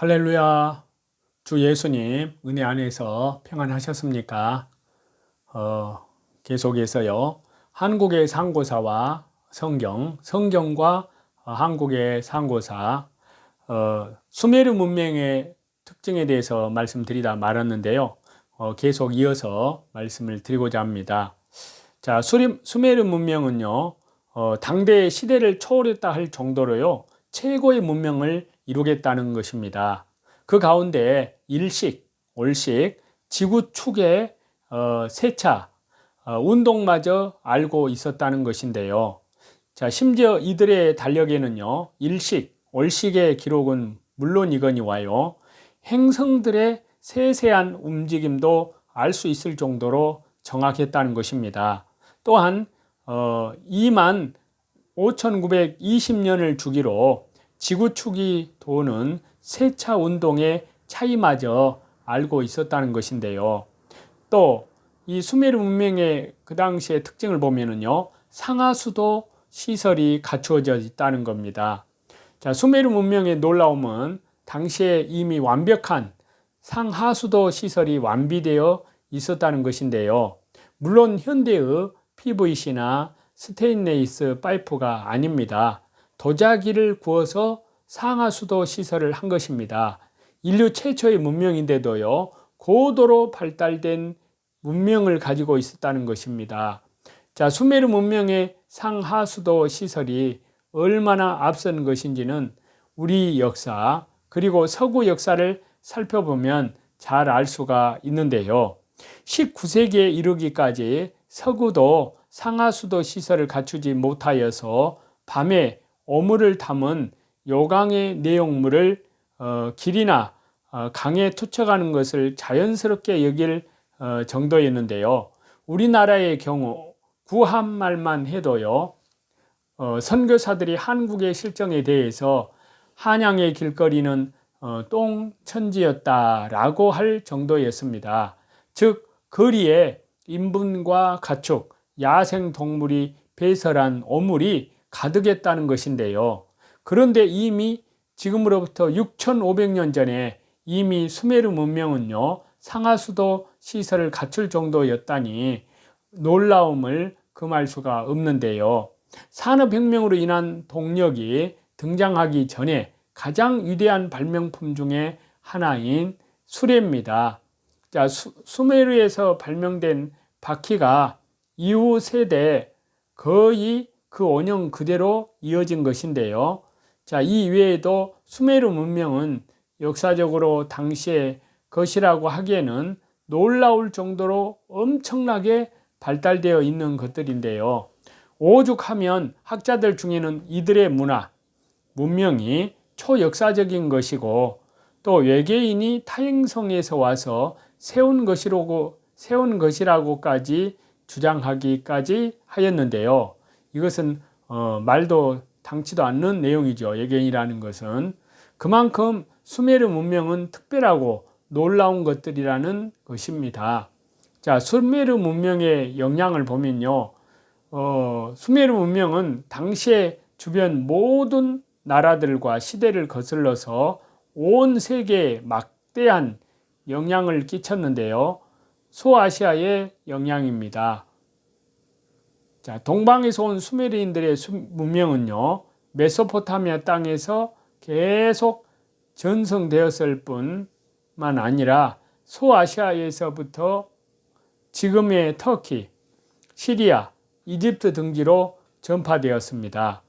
할렐루야. 주 예수님 은혜 안에서 평안하셨습니까? 어, 계속해서요. 한국의 상고사와 성경, 성경과 어, 한국의 상고사, 어, 수메르 문명의 특징에 대해서 말씀드리다 말았는데요. 어, 계속 이어서 말씀을 드리고자 합니다. 자, 수림, 수메르 문명은요, 어, 당대의 시대를 초월했다 할 정도로요, 최고의 문명을 이루겠다는 것입니다. 그 가운데 일식, 올식, 지구 축의 어, 세차, 어, 운동마저 알고 있었다는 것인데요. 자, 심지어 이들의 달력에는요, 일식, 올식의 기록은 물론이거니와요, 행성들의 세세한 움직임도 알 수 있을 정도로 정확했다는 것입니다. 또한 어, 2만 5,920년을 주기로 지구축이 도는 세차 운동의 차이마저 알고 있었다는 것인데요. 또 이 수메르 문명의 그 당시의 특징을 보면은요, 상하수도 시설이 갖추어져 있다는 겁니다. 자, 수메르 문명의 놀라움은 당시에 이미 완벽한 상하수도 시설이 완비되어 있었다는 것인데요. 물론 현대의 PVC나 스테인레이스 파이프가 아닙니다. 도자기를 구워서 상하수도 시설을 한 것입니다. 인류 최초의 문명인데도요, 고도로 발달된 문명을 가지고 있었다는 것입니다. 자, 수메르 문명의 상하수도 시설이 얼마나 앞선 것인지는 우리 역사, 그리고 서구 역사를 살펴보면 잘 알 수가 있는데요. 19세기에 이르기까지 서구도 상하수도 시설을 갖추지 못하여서 밤에 오물을 담은 요강의 내용물을 어, 길이나 어, 강에 투척하는 것을 자연스럽게 여길 어, 정도였는데요. 우리나라의 경우 구한말만 해도요. 어, 선교사들이 한국의 실정에 대해서 한양의 길거리는 어, 똥천지였다라고 할 정도였습니다. 즉 거리에 인분과 가축, 야생 동물이 배설한 오물이 가득했다는 것인데요. 그런데 이미 지금으로부터 6,500년 전에 이미 수메르 문명은요, 상하수도 시설을 갖출 정도였다니 놀라움을 금할 수가 없는데요. 산업혁명으로 인한 동력이 등장하기 전에 가장 위대한 발명품 중에 하나인 수레입니다. 자, 수, 수메르에서 발명된 바퀴가 이후 세대 거의 그 원형 그대로 이어진 것인데요. 자, 이 외에도 수메르 문명은 역사적으로 당시의 것이라고 하기에는 놀라울 정도로 엄청나게 발달되어 있는 것들인데요. 오죽하면 학자들 중에는 이들의 문화, 문명이 초역사적인 것이고 또 외계인이 타행성에서 와서 세운 것이라고 세운 것이라고까지 주장하기까지 하였는데요. 이것은 어, 말도 당치도 않는 내용이죠. 예견이라는 것은 그만큼 수메르 문명은 특별하고 놀라운 것들이라는 것입니다. 자, 수메르 문명의 영향을 보면요. 어, 수메르 문명은 당시의 주변 모든 나라들과 시대를 거슬러서 온 세계에 막대한 영향을 끼쳤는데요. 소아시아의 영향입니다. 자, 동방에서 온 수메르인들의 문명은요, 메소포타미아 땅에서 계속 전성되었을 뿐만 아니라 소아시아에서부터 지금의 터키, 시리아, 이집트 등지로 전파되었습니다.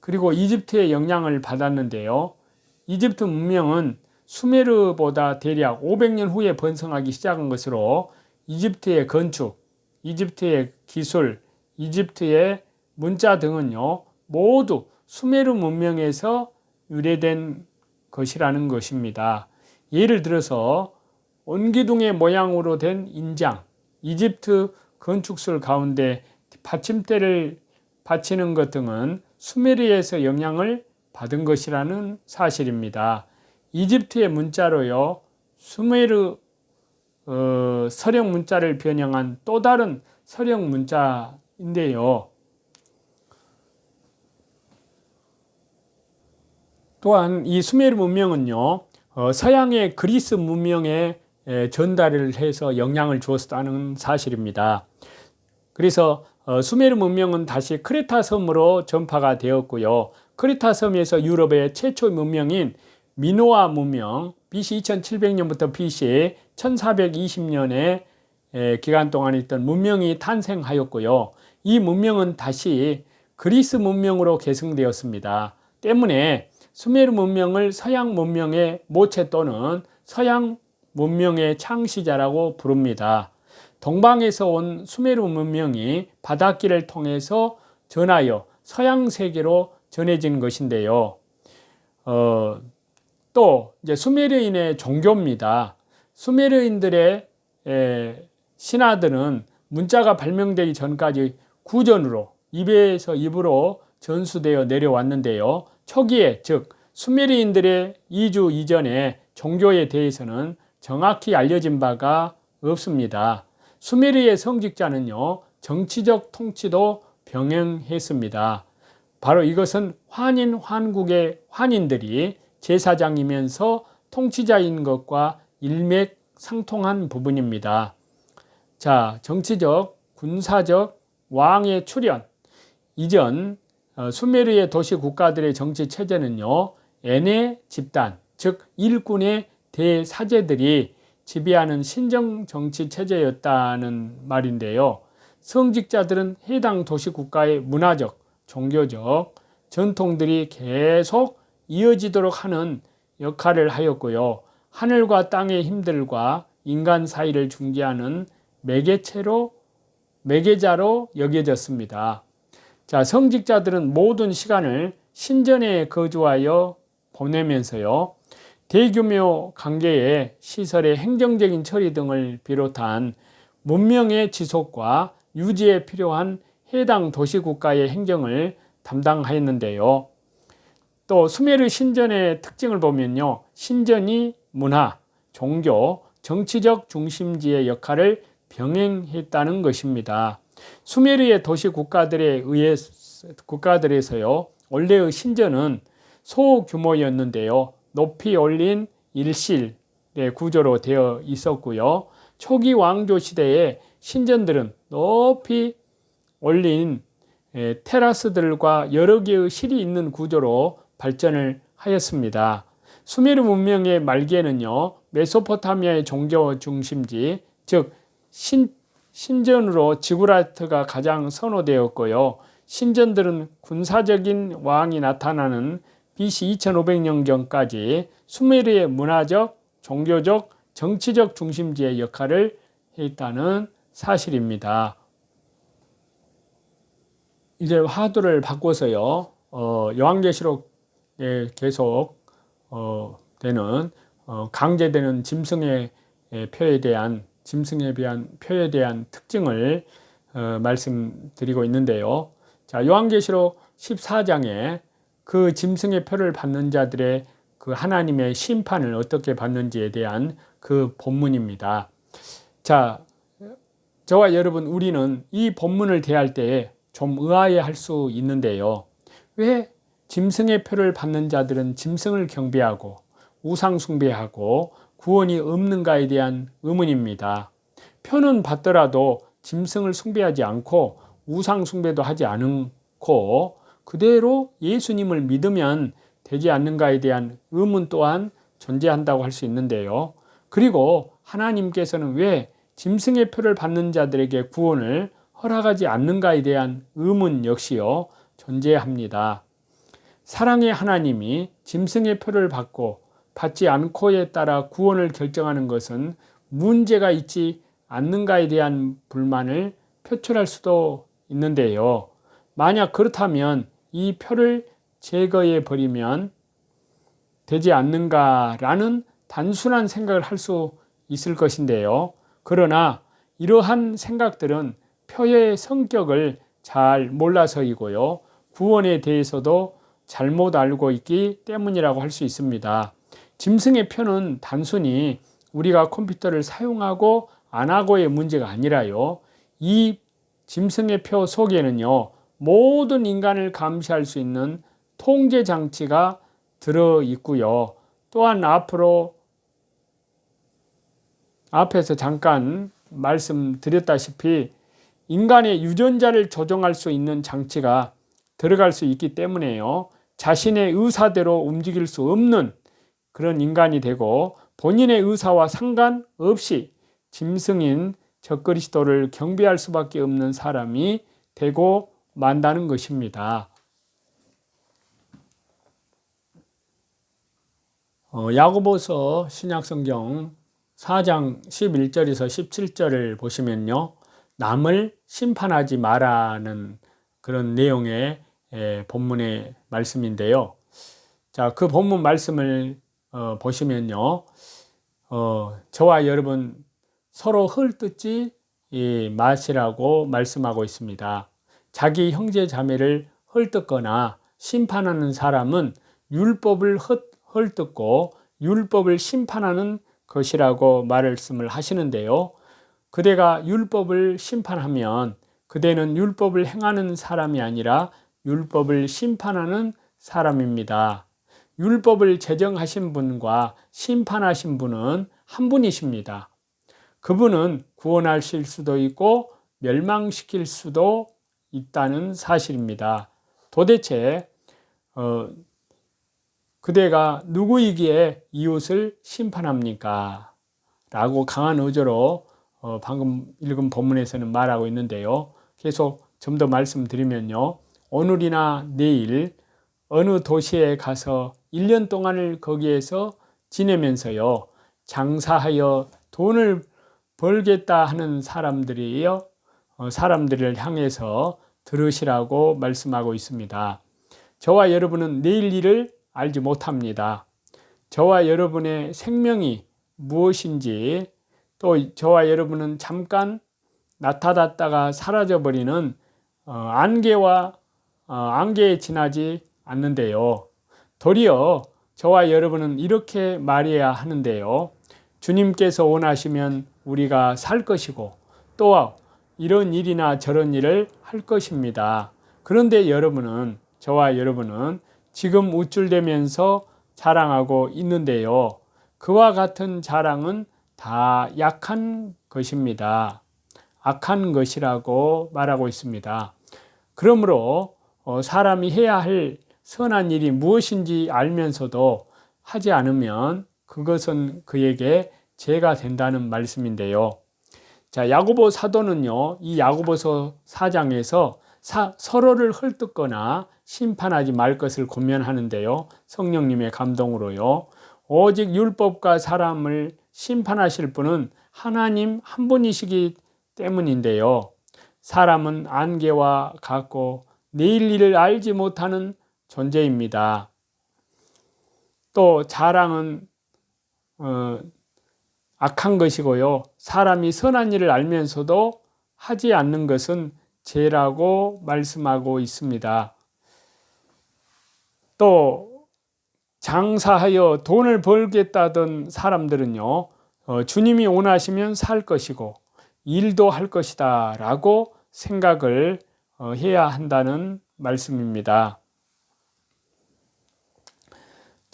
그리고 이집트의 영향을 받았는데요. 이집트 문명은 수메르보다 대략 500년 후에 번성하기 시작한 것으로 이집트의 건축, 이집트의 기술, 이집트의 문자 등은요, 모두 수메르 문명에서 유래된 것이라는 것입니다. 예를 들어서 온기둥의 모양으로 된 인장, 이집트 건축술 가운데 받침대를 받치는 것 등은 수메르에서 영향을 받은 것이라는 사실입니다. 이집트의 문자로요, 수메르 어, 서령 문자를 변형한 또 다른 서령 문자 인데요. 또한 이 수메르 문명은요, 어, 서양의 그리스 문명에 에, 전달을 해서 영향을 주었다는 사실입니다. 그래서 어, 수메르 문명은 다시 크레타 섬으로 전파가 되었고요. 크레타 섬에서 유럽의 최초 문명인 미노아 문명 BC 2700년부터 BC 1420년에 기간 동안 있던 문명이 탄생하였고요. 이 문명은 다시 그리스 문명으로 계승되었습니다. 때문에 수메르 문명을 서양 문명의 모체 또는 서양 문명의 창시자라고 부릅니다. 동방에서 온 수메르 문명이 바닷길을 통해서 전하여 서양 세계로 전해진 것인데요. 어, 또 이제 수메르인의 종교입니다. 수메르인들의 에, 신하들은 문자가 발명되기 전까지 구전으로 입에서 입으로 전수되어 내려왔는데요. 초기에 즉 수메르인들의 이주 이전에 종교에 대해서는 정확히 알려진 바가 없습니다. 수메르의 성직자는요 정치적 통치도 병행했습니다. 바로 이것은 환인 환국의 환인들이 제사장이면서 통치자인 것과 일맥상통한 부분입니다. 자, 정치적, 군사적, 왕의 출현 이전 어, 수메르의 도시 국가들의 정치 체제는요 에네 집단 즉 일꾼의 대사제들이 지배하는 신정 정치 체제였다는 말인데요. 성직자들은 해당 도시 국가의 문화적, 종교적 전통들이 계속 이어지도록 하는 역할을 하였고요. 하늘과 땅의 힘들과 인간 사이를 중재하는 매개체로 매개자로 여겨졌습니다. 자, 성직자들은 모든 시간을 신전에 거주하여 보내면서요. 대규모 관계의 시설의 행정적인 처리 등을 비롯한 문명의 지속과 유지에 필요한 해당 도시 국가의 행정을 담당하였는데요. 또 수메르 신전의 특징을 보면요. 신전이 문화, 종교, 정치적 중심지의 역할을 병행했다는 것입니다. 수메르의 도시 국가들에 의해 국가들에서요. 원래의 신전은 소규모였는데요. 높이 올린 일실의 구조로 되어 있었고요. 초기 왕조 시대에 신전들은 높이 올린 테라스들과 여러 개의 실이 있는 구조로 발전을 하였습니다. 수메르 문명의 말기에는요, 메소포타미아의 종교 중심지, 즉, 신, 신전으로 지구라트가 가장 선호되었고요. 신전들은 군사적인 왕이 나타나는 BC 2500년경까지 수메르의 문화적, 종교적, 정치적 중심지의 역할을 했다는 사실입니다. 이제 화두를 바꿔서요. 어, 요한계시록에 계속 어, 되는 어, 강제되는 짐승의 표에 대한 짐승에 대한 표에 대한 특징을 어, 말씀드리고 있는데요. 자, 요한계시록 14장에 그 짐승의 표를 받는 자들의 그 하나님의 심판을 어떻게 받는지에 대한 그 본문입니다. 자, 저와 여러분 우리는 이 본문을 대할 때에 좀 의아해 할 수 있는데요. 왜 짐승의 표를 받는 자들은 짐승을 경배하고 우상 숭배하고 구원이 없는가에 대한 의문입니다. 표는 받더라도 짐승을 숭배하지 않고 우상 숭배도 하지 않고 그대로 예수님을 믿으면 되지 않는가에 대한 의문 또한 존재한다고 할 수 있는데요. 그리고 하나님께서는 왜 짐승의 표를 받는 자들에게 구원을 허락하지 않는가에 대한 의문 역시요 존재합니다. 사랑의 하나님이 짐승의 표를 받고 받지 않고에 따라 구원을 결정하는 것은 문제가 있지 않는가에 대한 불만을 표출할 수도 있는데요. 만약 그렇다면 이 표를 제거해 버리면 되지 않는가라는 단순한 생각을 할 수 있을 것인데요. 그러나 이러한 생각들은 표의 성격을 잘 몰라서이고요. 구원에 대해서도 잘못 알고 있기 때문이라고 할 수 있습니다. 짐승의 표는 단순히 우리가 컴퓨터를 사용하고 안 하고의 문제가 아니라요. 이 짐승의 표 속에는요. 모든 인간을 감시할 수 있는 통제 장치가 들어 있고요. 또한 앞으로 앞에서 잠깐 말씀드렸다시피 인간의 유전자를 조정할 수 있는 장치가 들어갈 수 있기 때문에요. 자신의 의사대로 움직일 수 없는 그런 인간이 되고 본인의 의사와 상관없이 짐승인 적그리스도를 경배할 수밖에 없는 사람이 되고 만다는 것입니다. 어, 야고보서 신약성경 4장 11절에서 17절을 보시면요. 남을 심판하지 마라는 그런 내용의 에, 본문의 말씀인데요. 자, 그 본문 말씀을 어, 보시면요. 어, 저와 여러분 서로 헐뜯지 이, 마시라고 말씀하고 있습니다. 자기 형제 자매를 헐뜯거나 심판하는 사람은 율법을 헛 헐뜯고 율법을 심판하는 것이라고 말씀을 하시는데요. 그대가 율법을 심판하면 그대는 율법을 행하는 사람이 아니라 율법을 심판하는 사람입니다. 율법을 제정하신 분과 심판하신 분은 한 분이십니다. 그분은 구원하실 수도 있고 멸망시킬 수도 있다는 사실입니다. 도대체 어, 그대가 누구이기에 이웃을 심판합니까? 라고 강한 어조로 어, 방금 읽은 본문에서는 말하고 있는데요. 계속 좀 더 말씀드리면요. 오늘이나 내일 어느 도시에 가서 1년 동안을 거기에서 지내면서요. 장사하여 돈을 벌겠다 하는 사람들이요. 어, 사람들을 향해서 들으시라고 말씀하고 있습니다. 저와 여러분은 내일 일을 알지 못합니다. 저와 여러분의 생명이 무엇인지 또 저와 여러분은 잠깐 나타났다가 사라져버리는 어, 안개와 어, 안개에 지나지 않는데요. 도리어 저와 여러분은 이렇게 말해야 하는데요. 주님께서 원하시면 우리가 살 것이고 또 이런 일이나 저런 일을 할 것입니다. 그런데 여러분은 저와 여러분은 지금 우쭐대면서 자랑하고 있는데요. 그와 같은 자랑은 다 약한 것입니다. 악한 것이라고 말하고 있습니다. 그러므로 어, 사람이 해야 할 선한 일이 무엇인지 알면서도 하지 않으면 그것은 그에게 죄가 된다는 말씀인데요. 자, 야고보 사도는요, 이 야고보서 4장에서 사, 서로를 헐뜯거나 심판하지 말 것을 권면하는데요. 성령님의 감동으로요. 오직 율법과 사람을 심판하실 분은 하나님 한 분이시기 때문인데요. 사람은 안개와 같고 내일 일을 알지 못하는 존재입니다. 또 자랑은 어, 악한 것이고요. 사람이 선한 일을 알면서도 하지 않는 것은 죄라고 말씀하고 있습니다. 또 장사하여 돈을 벌겠다던 사람들은요, 어, 주님이 원하시면 살 것이고 일도 할 것이다 라고 생각을 어, 해야 한다는 말씀입니다.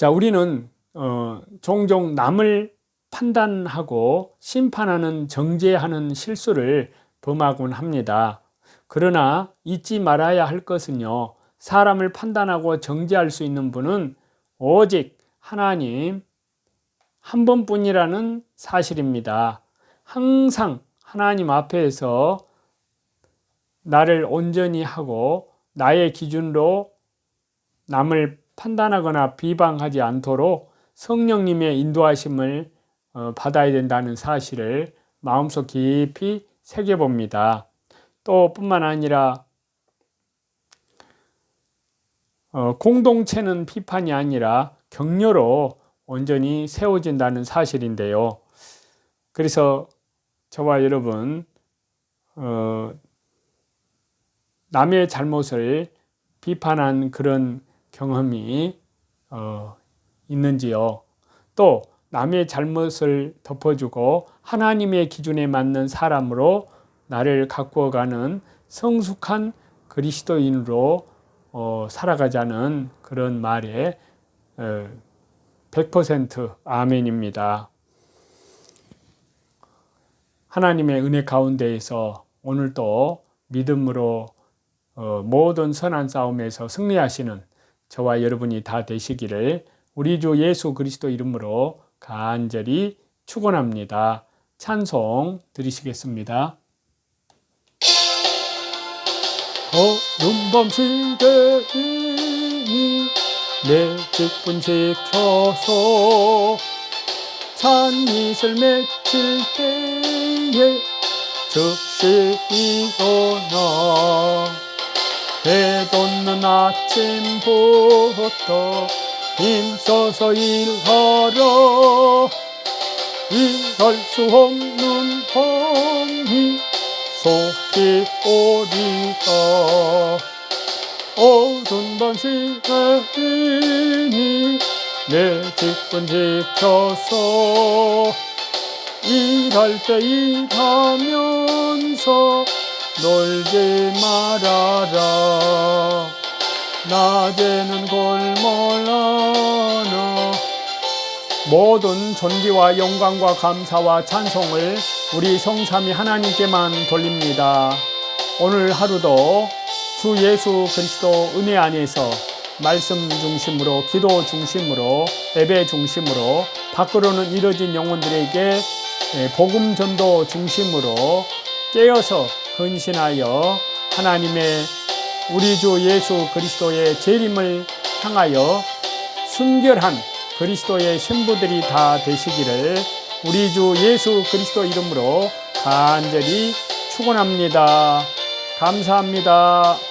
자, 우리는 어, 종종 남을 판단하고 심판하는 정죄하는 실수를 범하곤 합니다. 그러나 잊지 말아야 할 것은요. 사람을 판단하고 정죄할 수 있는 분은 오직 하나님 한 번뿐이라는 사실입니다. 항상 하나님 앞에서 나를 온전히 하고 나의 기준으로 남을 판단하거나 비방하지 않도록 성령님의 인도하심을 어, 받아야 된다는 사실을 마음속 깊이 새겨봅니다. 또 뿐만 아니라 어, 공동체는 비판이 아니라 격려로 온전히 세워진다는 사실인데요. 그래서 저와 여러분 어, 남의 잘못을 비판한 그런 경험이 어, 있는지요. 또 남의 잘못을 덮어주고 하나님의 기준에 맞는 사람으로 나를 가꾸어가는 성숙한 그리스도인으로 어, 살아가자는 그런 말에 어, 100% 아멘입니다. 하나님의 은혜 가운데에서 오늘도 믿음으로 어, 모든 선한 싸움에서 승리하시는 저와 여러분이 다 되시기를 우리 주 예수 그리스도 이름으로 간절히 축원합니다. 찬송 드리시겠습니다. 어둠밤 시대이니 내 직분 지켜서 찬미를 맺힐 때에 즉시 일어나 해 돋는 아침부터 힘써서 일하러 일할 수 없는 밤이 속히 오리라. 어두운 밤 시간이니 내 직분 지켜서 일할 때 일하면서 놀지 말아라 낮에는 골몰하나 모든 존귀와 영광과 감사와 찬송을 우리 성삼위 하나님께만 돌립니다. 오늘 하루도 주 예수 그리스도 은혜 안에서 말씀 중심으로 기도 중심으로 예배 중심으로 밖으로는 이뤄진 영혼들에게 예, 복음 전도 중심으로 깨어서 근신하여 하나님의 우리 주 예수 그리스도의 재림을 향하여 순결한 그리스도의 신부들이 다 되시기를 우리 주 예수 그리스도 이름으로 간절히 축원합니다. 감사합니다.